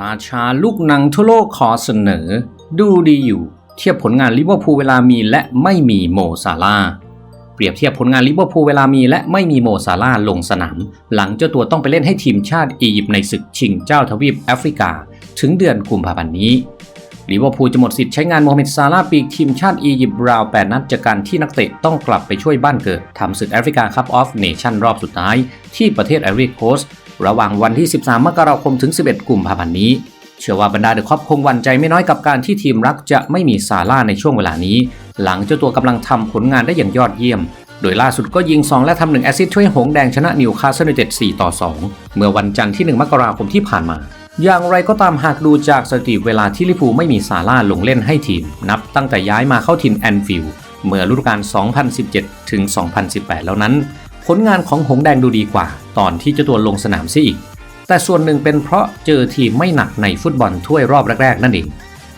ราชาลูกหนังทั่วโลกขอเสนอ ดูดีอยู่ เทียบผลงานลิเวอร์พูลเวลามีและไม่มีโมซาลาเปรียบเทียบผลงานลิเวอร์พูลเวลามีและไม่มีโมซาลาลงสนาม หลังเจ้าตัวต้องไปเล่นให้ทีมชาติอียิปต์ในศึกชิงเจ้าทวีปแอฟริกา ถึงเดือนกุมภาพันธ์นี้ลิเวอร์พูลจะหมดสิทธิ์ใช้งานโมฮัมเหม็ดซาลาปีกทีมชาติอียิปต์ราว 8 นัดจากการที่นักเตะต้องกลับไปช่วยบ้านเกิดทำศึกแอฟริกาคัพออฟเนชั่นรอบสุดท้าย ที่ประเทศไอรีโคส ระหว่างวันที่ 13 มกราคมถึง 11 กุมภาพันธ์นี้ เชื่อว่าบรรดาเดอะคอปคงวันใจไม่น้อยกับการที่ทีมรักจะไม่มีซาร่าในช่วงเวลานี้ หลังเจ้าตัวกำลังทำผลงานได้อย่างยอดเยี่ยม โดยล่าสุดก็ยิง 2 และทำหนึ่งแอซิสต์ช่วยหงแดงชนะนิวคาสเซิลยูไนเต็ด4ต่อ 2 เมื่อวันจันทร์ที่ 1 มกราคมที่ผ่านมาอย่างไรก็ตามหากดูจากสถิติเวลาที่ลิเวอร์พูไม่มีซาร่าลงเล่นให้ทีม นับตั้งแต่ย้ายมาเข้าทีมแอนฟิลด์เมื่อฤดูกาล2017 ถึง 2018 แล้วนั้น ผลงานของหงแดงดูดีกว่า ตอนที่เจ้าตัวลงสนามเสียอีก แต่ส่วนหนึ่งเป็นเพราะเจอทีมไม่หนักในฟุตบอลถ้วยรอบแรกๆนั่นเอง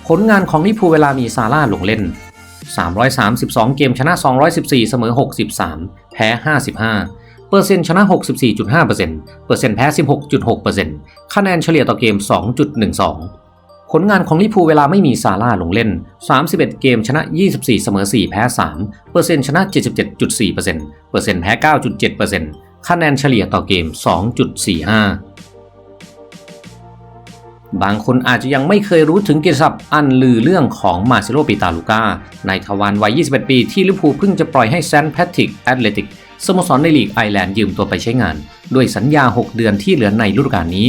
ผลงานของลิพูเวลามีซาร่าลงเล่น 332 เกมชนะ 214 เสมอ 63 แพ้ 55 เปอร์เซ็นต์ชนะ 64.5%เปอร์เซ็นต์แพ้ 16.6%คะแนนเฉลี่ยต่อเกม 2.12 ผลงานของลิพูเวลาไม่มีซาร่าลงเล่น 31 เกมชนะ 24 เสมอ 4 แพ้ 3 เปอร์เซ็นต์ชนะ 77.4%เปอร์เซ็นต์แพ้ 9.7%คะแนนเฉลี่ยต่อเกม 2.45 บางคนอาจจะยังไม่เคยรู้ถึงกิจศัพท์อันลือเรื่องของมาเซโลปิตาลูกาในทวารวัย 21 ปีที่ลิพูเพิ่งจะปล่อยให้แซนต์แพทริกแอตเลติกสโมสรในลีกไอร์แลนด์ยืมตัวไปใช้งาน ด้วยสัญญา 6 เดือนที่เหลือในฤดูกาลนี้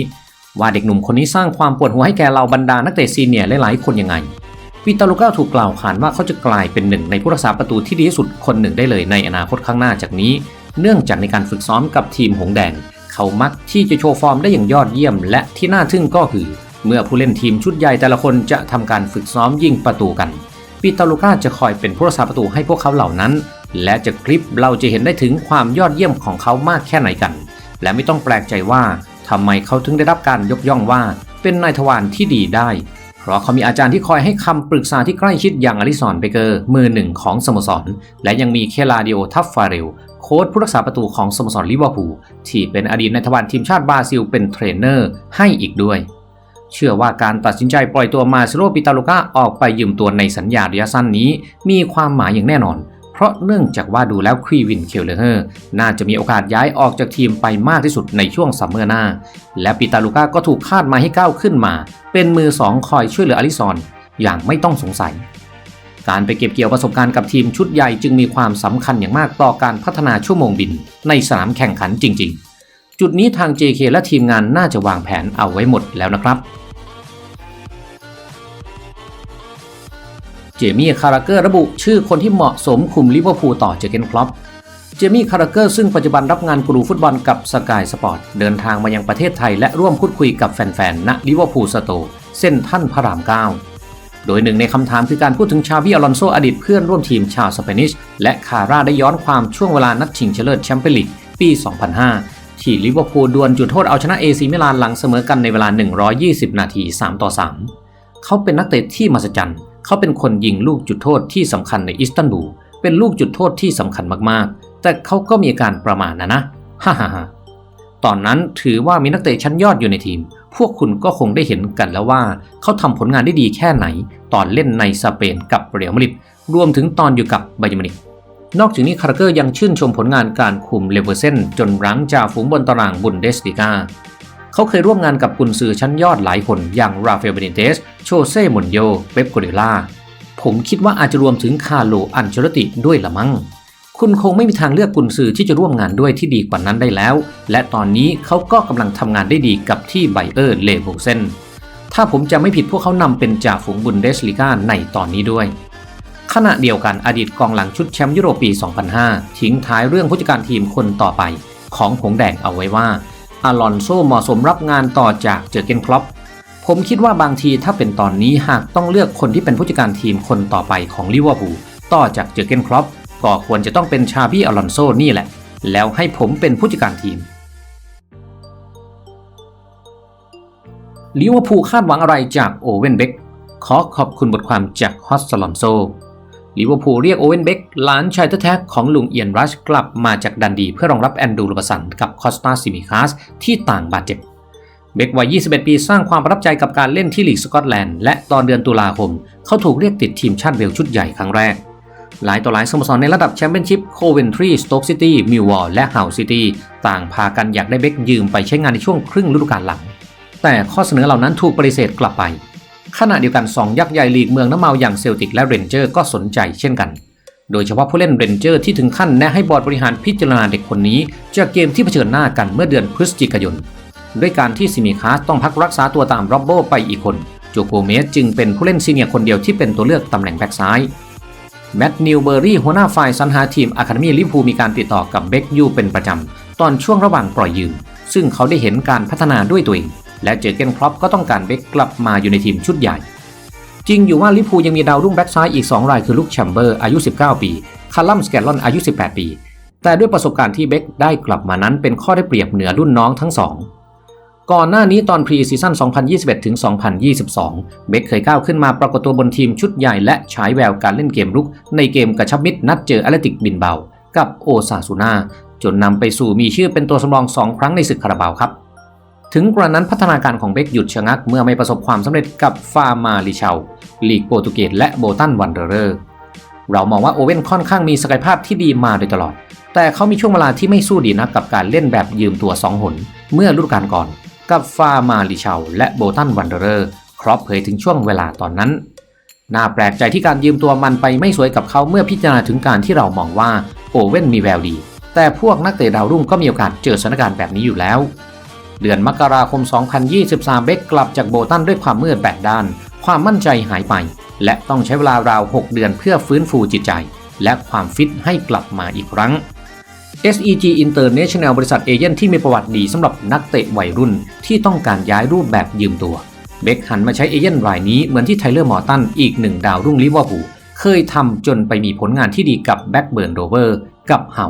ว่าเด็กหนุ่มคนนี้สร้างความปวดหัวให้แก่เหล่าบรรดานักเตะซีเนียร์หลายๆคนยังไงปิตาลูก้าถูกกล่าวขานว่าเขาจะกลายเป็นหนึ่งในผู้รักษาประตูที่ดีที่สุดคนหนึ่งได้เลยในอนาคตข้างหน้าจากนี้ เนื่องจากในการฝึกซ้อมกับทีมหงแดง เขามักที่จะโชว์ฟอร์มได้อย่างยอดเยี่ยม และที่น่าทึ่งก็คือ เมื่อผู้เล่นทีมชุดใหญ่แต่ละคนจะทำการฝึกซ้อมยิงประตูกันปิตาลูก้าจะคอยเป็นผู้รักษาประตูให้พวกเขาเหล่านั้น และจากคลิปเราจะเห็นได้ถึงความยอดเยี่ยมของเขามากแค่ไหนกัน และไม่ต้องแปลกใจว่า ทำไมเขาถึงได้รับการยกย่องว่า เป็นนายทวารที่ดีได้ เพราะเขามีอาจารย์ที่คอยให้คำปรึกษาที่ใกล้ชิดอย่างอลิสอนเบเกอร์ มือหนึ่งของสโมสร และยังมีเคลาดิโอทัฟฟาเรลโค้ชผู้รักษาประตูของสโมสรลิเวอร์พูลที่เป็นอดีตนายทวารทีมชาติบราซิลเป็นเทรนเนอร์ให้อีกด้วย เชื่อว่าการตัดสินใจปล่อยตัวมาซิโลปิตาลูกาออกไปยืมตัวในสัญญาระยะสั้นนี้ มีความหมายอย่างแน่นอน เพราะเนื่องจากว่าดูแล้วควีวินเคลเลอร์น่าจะมีโอกาสย้ายออกจากทีมไปมากที่สุดในช่วงซัมเมอร์หน้า และปิตาลูก้าก็ถูกคาดมาให้ก้าวขึ้นมา เป็นมือสองคอยช่วยเหลืออลิซอนอย่างไม่ต้องสงสัย การไปเก็บเกี่ยวประสบการณ์กับทีมชุดใหญ่จึงมีความสำคัญอย่างมากต่อการพัฒนาชั่วโมงบิน ในสนามแข่งขันจริง ๆ จุดนี้ทาง JK และทีมงานน่าจะวางแผนเอาไว้หมดแล้วนะครับ เจมี่คาราเกอร์ระบุชื่อคนที่เหมาะสมคุมลิเวอร์พูลต่อเจเกนคล็อปเจมี่คาราเกอร์ซึ่งปัจจุบันรับงานกรูฟุตบอลกับสกายสปอร์ตเดินทางมายังประเทศไทยและร่วมพูดคุยกับแฟนๆณลิเวอร์พูลสโตเส้นท่านพระราม9โดยหนึ่งในคำถามคือการพูดถึงชาวิอลอนโซอดีตเพื่อนร่วมทีมชาวสเปนิช และคาร่าได้ย้อนความช่วงเวลานัดชิงชนะเลิศแชมเปี้ยนลีกปี 2005 ที่ลิเวอร์พูลดวลจุดโทษเอาชนะเอซีมิลานหลังเสมอกันในเวลา 120 นาที 3 ต่อ 3 เขาเป็นนักเตะที่มหัศจรรย์ เขาเป็นคนยิงลูกจุดโทษที่สำคัญในอิสตันบูลเป็นลูกจุดโทษที่สำคัญมากๆ แต่เขาก็มีอาการประมาทนะนะฮ่าฮ่าตอนนั้นถือว่ามีนักเตะชั้นยอดอยู่ในทีม พวกคุณก็คงได้เห็นกันแล้วว่าเขาทำผลงานได้ดีแค่ไหน ตอนเล่นในสเปนกับเรอัลมาดริดรวมถึงตอนอยู่กับไบยอร์มินิกนอกจากนี้คาร์เกอร์ยังชื่นชมผลงานการคุมเลเวอร์เซนจนรั้งจ่าฝูงบนตารางบุนเดสติกา เขาเคยร่วมงานกับกุนซือชั้นยอดหลายคนอย่างราฟาเอลเบนิเตส โชเซ่มุนโยเป๊ปโกเดล่า ผมคิดว่าอาจจะรวมถึงคาร์โลอันเชลติด้วยละมั้ง คุณคงไม่มีทางเลือกกุนซือที่จะร่วมงานด้วยที่ดีกว่านั้นได้แล้ว และตอนนี้เขาก็กำลังทำงานได้ดีกับที่ไบเออร์เลเวอเซนถ้าผมจะไม่ผิดพวกเขานำเป็นจ่าฝูงบุนเดสลิก้าในตอนนี้ด้วยขณะเดียวกันอดีตกองหลังชุดแชมป์ยุโรปปี 2005 ทิ้งท้ายเรื่องผู้จัดการทีมคนต่อไป ของหงแดงเอาไว้ว่า อาลอนโซเหมาะสมรับงานต่อจากเจอเกนคล็อปผมคิดว่าบางทีถ้าเป็นตอนนี้หากต้องเลือกคนที่เป็นผู้จัดการทีมคนต่อไปของลิเวอร์พูลต่อจากเจอเกนคล็อปก็ควรจะต้องเป็นชาบี้อลอนโซนี่แหละ แล้วให้ผมเป็นผู้จัดการทีมลิเวอร์พูลคาดหวังอะไรจากโอเวนเบกขอขอบคุณบทความจากฮอสซลอนโซลิเวอร์พูลเรียกโอเวนเบก หลานชายแท้ๆของลุงเอียนรัชกลับมาจากดันดีเพื่อรองรับแอนดูลูปสันกับคอสตาซิมิคาสที่ต่างบาดเจ็บ เบควัย 21 ปีสร้างความประทับใจกับการเล่นที่ลีกสกอตแลนด์และตอนเดือนตุลาคม เขาถูกเรียกติดทีมชาติเวลชุดใหญ่ครั้งแรก หลายต่อหลายสโมสรในระดับแชมเปี้ยนชิพโคเวนทรีสโต๊กซิตี้มิววอลและเฮาซิตี้ต่างพากันอยากได้เบคยืมไปใช้งานในช่วงครึ่งฤดูกาลหลัง แต่ข้อเสนอเหล่านั้นถูกปฏิเสธกลับไปขณะเดียวกัน 2 ยักษ์ใหญ่ลีกเมืองน้ำเมาอย่างเซลติกและเรนเจอร์ก็สนใจเช่นกัน โดยเฉพาะผู้เล่นเรนเจอร์ที่ถึงขั้นแนะให้บอร์ดบริหารพิจารณาเด็กคนนี้ จากเกมที่เผชิญหน้ากันเมื่อเดือนพฤศจิกายน ด้วยการที่ซิมิคาสต้องพักรักษาตัวตามร็อบโบไปอีกคนโจโกเมสจึงเป็นผู้เล่นซีเนียร์คนเดียวที่เป็นตัวเลือกตำแหน่งแบ็กซ้ายแมตต์นิวเบอร์รี่หัวหน้าฝ่ายสรรหาทีมอะคาเดมีลิเวอร์พูมีการติดต่อกับเบคยูเป็นประจำ ตอนช่วงระหว่างปล่อยยืม ซึ่งเขาได้เห็นการพัฒนาด้วยตัวเอง และเจอเกนครอปก็ต้องการเบคกลับมาอยู่ในทีมชุดใหญ่ จริงอยู่ว่าลิพูยังมีดาวรุ่งแบ็กซ้ายอีก 2 รายคือลุคแชมเบอร์อายุ 19 ปี คาร์ลัมสแกลลอนอายุ 18 ปี แต่ด้วยประสบการณ์ที่เบคได้กลับมานั้นเป็นข้อได้เปรียบเหนือรุ่นน้องทั้งสองก่อนหน้านี้ตอนพรีซีซั่น 2021 ถึง 2022 เบคเคยก้าวขึ้นมาปรากฏตัวบนทีมชุดใหญ่และฉายแววการเล่นเกมรุก ในเกมกระชับมิตรนัดเจอแอตเลติกบินเบา กับโอซาซูนาจนนำไปสู่มีชื่อเป็นตัวสำรอง2ครั้งในศึกคาราบาวครับ ถึงกระนั้นพัฒนาการของเบคหยุดชะงักเมื่อไม่ประสบความสำเร็จกับฟาร์มาลิเชาลีกโปรตุเกสและโบตันวันเดอร์เรามองว่าโอเว่นค่อนข้างมีศักยภาพที่ดีมาโดยตลอด แต่เขามีช่วงเวลาที่ไม่สู้ดีนักกับการเล่นแบบยืมตัวสองหน เมื่อฤดูกาลก่อน กับฟาร์มาลิเชาและโบตันวันเดอร์ครอปเผยถึงช่วงเวลาตอนนั้นน่าแปลกใจที่การยืมตัวมันไปไม่สวยกับเขาเมื่อพิจารณาถึงการที่เรามองว่าโอเว่นมีแววดี แต่พวกนักเตะดาวรุ่งก็มีโอกาสเจอสถานการณ์แบบนี้อยู่แล้ว เดือนมกราคม 2023 เบคกลับจากโบตันด้วยความมืดแปดด้าน ความมั่นใจหายไป และต้องใช้เวลาราว 6 เดือนเพื่อฟื้นฟูจิตใจ และความฟิตให้กลับมาอีกครั้ง SEG International บริษัทเอเจนต์ที่มีประวัติดีสำหรับนักเตะวัยรุ่นที่ต้องการย้ายรูปแบบยืมตัว เบคหันมาใช้เอเจนต์รายนี้เหมือนที่ไทเลอร์มอร์ตันอีกหนึ่งดาวรุ่งลิเวอร์พูลเคยทำจนไปมีผลงานที่ดีกับแบ็กเบิร์นโรเวอร์กับเฮา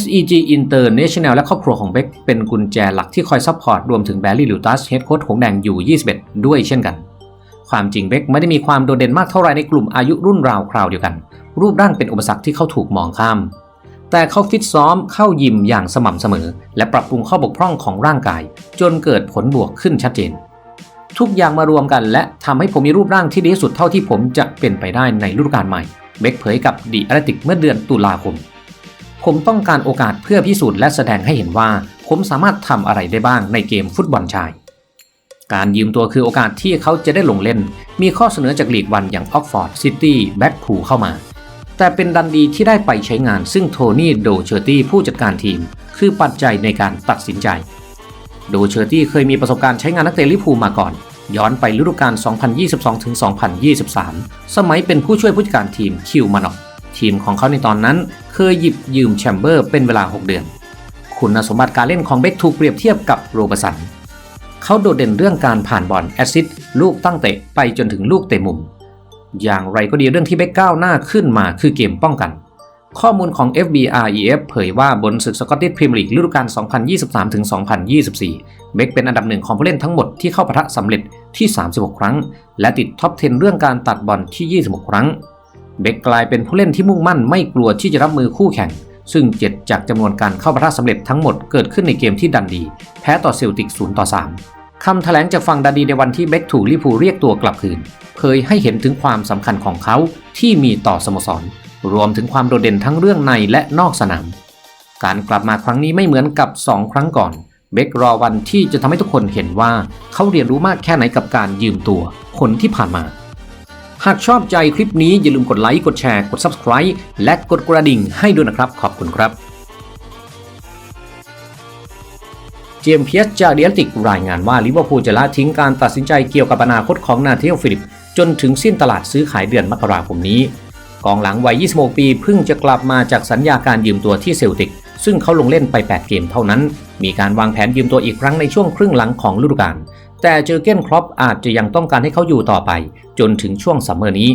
SEG International และครอบครัวของเบคเป็นกุญแจหลักที่คอยซัพพอร์ตรวมถึงแบร์รี่ลิวตัสเฮดโค้ชหงแดงอยู่ 21 ด้วยเช่นกัน ความจริงเบคไม่ได้มีความโดดเด่นมากเท่าไรในกลุ่มอายุรุ่นราวคราวเดียวกัน รูปร่างเป็นอุปสรรคที่เขาถูกมองข้าม แต่เขาฟิตซ้อมเข้ายิมอย่างสม่ำเสมอ และปรับปรุงข้อบกพร่องของร่างกาย จนเกิดผลบวกขึ้นชัดเจน ทุกอย่างมารวมกันและทำให้ผมมีรูปร่างที่ดีที่สุดเท่าที่ผมจะเป็นไปได้ในฤดูกาลใหม่เบคเผยกับดีแอตเลติกเมื่อเดือนตุลาคม ผมต้องการโอกาสเพื่อพิสูจน์และแสดงให้เห็นว่า ผมสามารถทำอะไรได้บ้างในเกมฟุตบอลชาย การยืมตัวคือโอกาสที่เขาจะได้ลงเล่น มีข้อเสนอจากลีกวันอย่างออกฟอร์ดซิตี้แบ็กพูเข้ามา แต่เป็นดันดีที่ได้ไปใช้งานซึ่งโทนี่โดเชอร์ตี้ผู้จัดการทีม คือปัจจัยในการตัดสินใจ โดเชอร์ตี้เคยมีประสบการณ์ใช้งานนักเตะลิพูมาก่อนย้อนไปฤดูกาล 2022-2023 สมัยเป็นผู้ช่วยผู้จัดการทีมคิวมานอกทีมของเขาในตอนนั้น เคยหยิบยืมแชมเบอร์เป็นเวลา 6 เดือน คุณสมบัติการเล่นของเบคถูกเปรียบเทียบกับโรเบสัน เขาโดดเด่นเรื่องการผ่านบอลแอซิสต์ลูกตั้งเตะไปจนถึงลูกเตะมุม อย่างไรก็ดีเรื่องที่เบคก้าวหน้าขึ้นมาคือเกมป้องกัน ข้อมูลของ FBREF เผยว่าบนศึกสกอตติชพรีเมียร์ลีกฤดูกาล 2023-2024 เบคเป็นอันดับหนึ่งของผู้เล่นทั้งหมดที่เข้าปะทะสำเร็จที่ 36 ครั้ง และติดท็อป 10 เรื่องการตัดบอลที่ 26 ครั้ง เบคกลายเป็นผู้เล่นที่มุ่งมั่นไม่กลัวที่จะรับมือคู่แข่ง ซึ่ง 7 จากจำนวนการเข้าปะทะสำเร็จทั้งหมดเกิดขึ้นในเกมที่ดันดี แพ้ต่อเซลติก 0 ต่อ 3 คำแถลงจากฝั่งดันดีในวันที่เบคถูกลิพูเรียกตัวกลับคืน เผยให้เห็นถึงความสำคัญของเขาที่มีต่อสโมสร รวมถึงความโดดเด่นทั้งเรื่องในและนอกสนาม การกลับมาครั้งนี้ไม่เหมือนกับ 2 ครั้งก่อน เบครอวันที่จะทำให้ทุกคนเห็นว่าเขาเรียนรู้มากแค่ไหนกับการยืมตัวคนที่ผ่านมา หากชอบใจคลิปนี้อย่าลืมกดไลค์ กดแชร์ กด Subscribe และกดกระดิ่งให้ด้วยนะครับ ขอบคุณครับ เจมเพียสจากเดียติกรายงานว่าลิเวอร์พูลจะละทิ้งการตัดสินใจเกี่ยวกับอนาคตของนาเทียลฟิลิป จนถึงสิ้นตลาดซื้อขายเดือนมกราคมนี้ กองหลังวัย 26 ปีเพิ่งจะกลับมาจากสัญญาการยืมตัวที่เซลติก ซึ่งเขาลงเล่นไป 8 เกมเท่านั้น มีการวางแผนยืมตัวอีกครั้งในช่วงครึ่งหลังของฤดูกาล แต่เจอเก้นครอปอาจจะยังต้องการให้เขาอยู่ต่อไป จนถึงช่วงซัมเมอร์นี้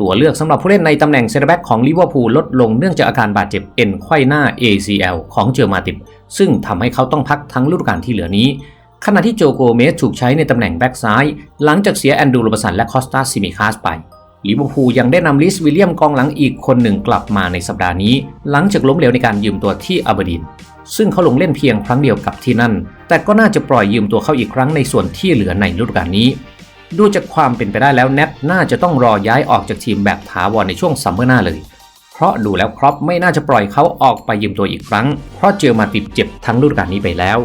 ตัวเลือกสำหรับผู้เล่นในตำแหน่งเซนเตอร์แบ็กของลิเวอร์พูลลดลงเนื่องจากอาการบาดเจ็บเอ็นไขว้หน้า ACL ของเจอมาติบซึ่งทำให้เขาต้องพักทั้งฤดูกาลที่เหลือนี้ ขณะที่โจโกเมสถูกใช้ในตำแหน่งแบ็กซ้าย หลังจากเสียแอนดูโรบสันและคอสตาซิมิคาสไปลิเวอร์พูลยังได้นำลิสวิลเลียมกองหลังอีกคนหนึ่งกลับมาในสัปดาห์นี้ หลังจากล้มเหลวในการยืมตัวที่อาเบดิน ซึ่งเขาลงเล่นเพียงครั้งเดียวกับที่นั่น แต่ก็น่าจะปล่อยยืมตัวเขาอีกครั้งในส่วนที่เหลือในฤดูกาลนี้ ดูจากความเป็นไปได้แล้วแนทน่าจะต้องรอย้ายออกจากทีมแบบถาวรในช่วงซัมเมอร์หน้าเลย เพราะดูแล้วครอปไม่น่าจะปล่อยเขาออกไปยืมตัวอีกครั้ง เพราะเจอมาติดเจ็บทั้งฤดูกาลนี้ไปแล้ว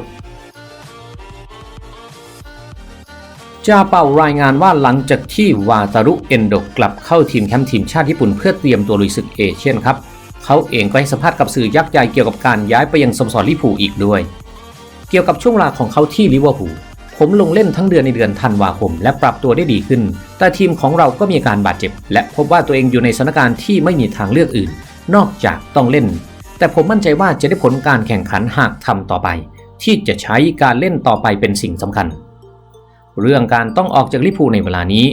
จาเป่ารายงานว่าหลังจากที่วาตารุเอนโดกลับเข้าทีมแคมป์ทีมชาติญี่ปุ่นเพื่อเตรียมตัวลุยศึกเอเชียนครับ เขาเองก็ให้สัมภาษณ์กับสื่อยักษ์ใหญ่เกี่ยวกับการย้ายไปยังสโมสรลิเวอร์พูอีกด้วย เกี่ยวกับช่วงเวลาของเขาที่ลิเวอร์พูลผมลงเล่นทั้งเดือนในเดือนธันวาคม และปรับตัวได้ดีขึ้น แต่ทีมของเราก็มีการบาดเจ็บ และพบว่าตัวเองอยู่ในสถานการณ์ที่ไม่มีทางเลือกอื่น นอกจากต้องเล่น แต่ผมมั่นใจว่าจะได้ผลการแข่งขันหากทำต่อไป ที่จะใช้การเล่นต่อไปเป็นสิ่งสำคัญ เรื่องการต้องออกจากลิเวอร์พูในเวลานี้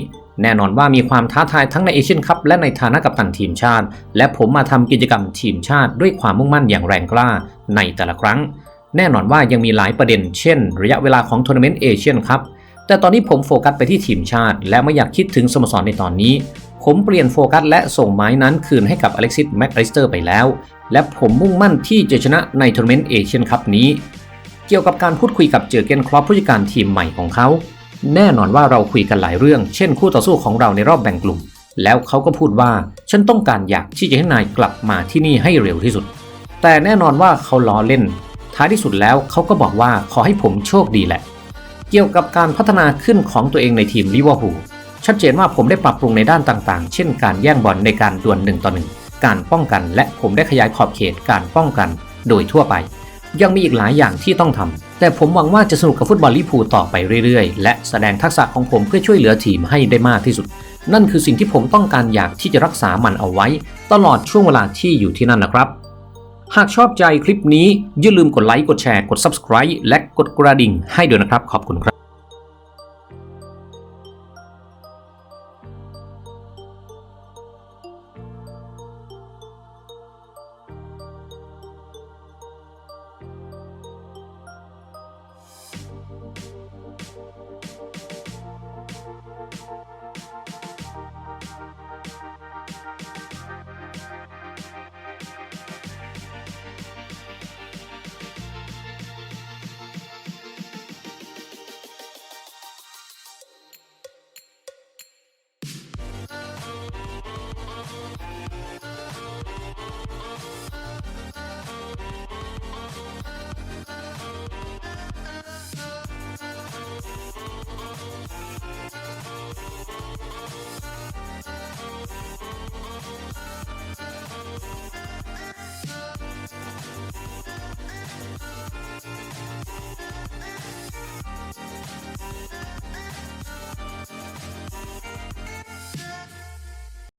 แน่นอนว่ามีความท้าทายทั้งในเอเชียนคัพและในฐานะกัปตันทีมชาติ และผมมาทำกิจกรรมทีมชาติด้วยความมุ่งมั่นอย่างแรงกล้าในแต่ละครั้ง แน่นอนว่ายังมีหลายประเด็น เช่น ระยะเวลาของทัวร์นาเมนต์เอเชียนคัพแต่ตอนนี้ผมโฟกัสไปที่ทีมชาติ และไม่อยากคิดถึงสโมสรในตอนนี้ ผมเปลี่ยนโฟกัสและส่งไม้นั้นคืนให้กับอเล็กซิสแม็กไอสเตอร์ไปแล้ว และผมมุ่งมั่นที่จะชนะในทัวร์นาเมนต์เอเชียนคัพนี้ เกี่ยวกับการพูดคุยกับเจอเกนครอปผู้จัดการทีมใหม่ของเขา แน่นอนว่าเราคุยกันหลายเรื่อง เช่น คู่ต่อสู้ของเราในรอบแบ่งกลุ่ม แล้วเขาก็พูดว่าฉันต้องการอยากที่จะให้นายกลับมาที่นี่ให้เร็วที่สุด แต่แน่นอนว่าเขาล้อเล่น ท้ายที่สุดแล้วเขาก็บอกว่าขอให้ผมโชคดีแหละ เกี่ยวกับการพัฒนาขึ้นของตัวเองในทีมลิเวอร์พูลชัดเจนว่าผมได้ปรับปรุงในด้านต่างๆ เช่น การแย่งบอลในการดวลหนึ่งต่อหนึ่งการป้องกันและผมได้ขยายขอบเขตการป้องกันโดยทั่วไป ยังมีอีกหลายอย่างที่ต้องทำแต่ผมหวังว่าจะสนุกกับฟุตบอลลิพูต่อไปเรื่อยๆ และแสดงทักษะของผมเพื่อช่วยเหลือทีมให้ได้มากที่สุด นั่นคือสิ่งที่ผมต้องการอยากที่จะรักษามันเอาไว้ ตลอดช่วงเวลาที่อยู่ที่นั่นนะครับ หากชอบใจคลิปนี้อย่าลืมกดไลค์กดแชร์กด subscribe และกดกระดิ่งให้ด้วยนะครับ ขอบคุณครับ